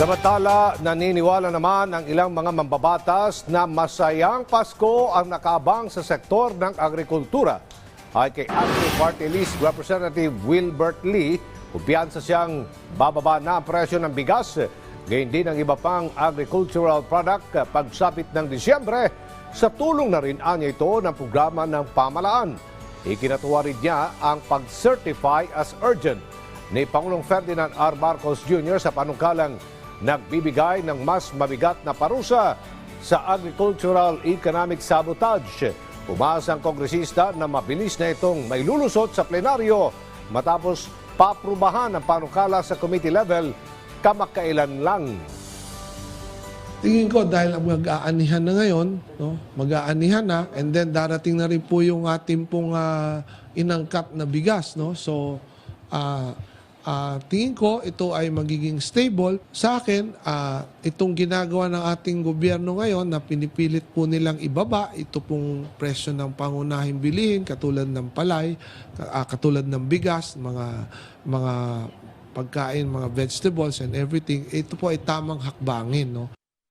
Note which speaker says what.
Speaker 1: Samantala, naniniwala naman ang ilang mga mambabatas na masayang Pasko ang nakabang sa sektor ng agrikultura. Ay kay Agri Party List Representative Wilbert Lee, kumpiyansa siyang bababa na ang presyo ng bigas. Gayun din ang iba pang agricultural product pagsapit ng Disyembre sa tulong na rin anya ito ng programa ng pamalaan. Ikinatuwa rin niya ang pag-certify as urgent ni Pangulong Ferdinand R. Marcos Jr. sa panungkalang nagbibigay ng mas mabigat na parusa sa agricultural economic sabotage. Umasa ang kongresista na mabilis na itong may lulusot sa plenaryo matapos paprubahan ang panukala sa committee level kamakailan lang.
Speaker 2: Tingin ko dahil mag-aanihan na ngayon, no? mag-aanihan na, and then darating na rin po yung ating pong ah, inangkat na bigas. No? So, ah, ah, tingin ko ito ay magiging stable. Sa akin, ah, itong ginagawa ng ating gobyerno ngayon na pinipilit po nilang ibaba, ito pong presyo ng pangunahing bilihin, katulad ng palay, ah, katulad ng bigas, mga mga pagkain, mga vegetables and everything, ito po ay tamang hakbangin. No?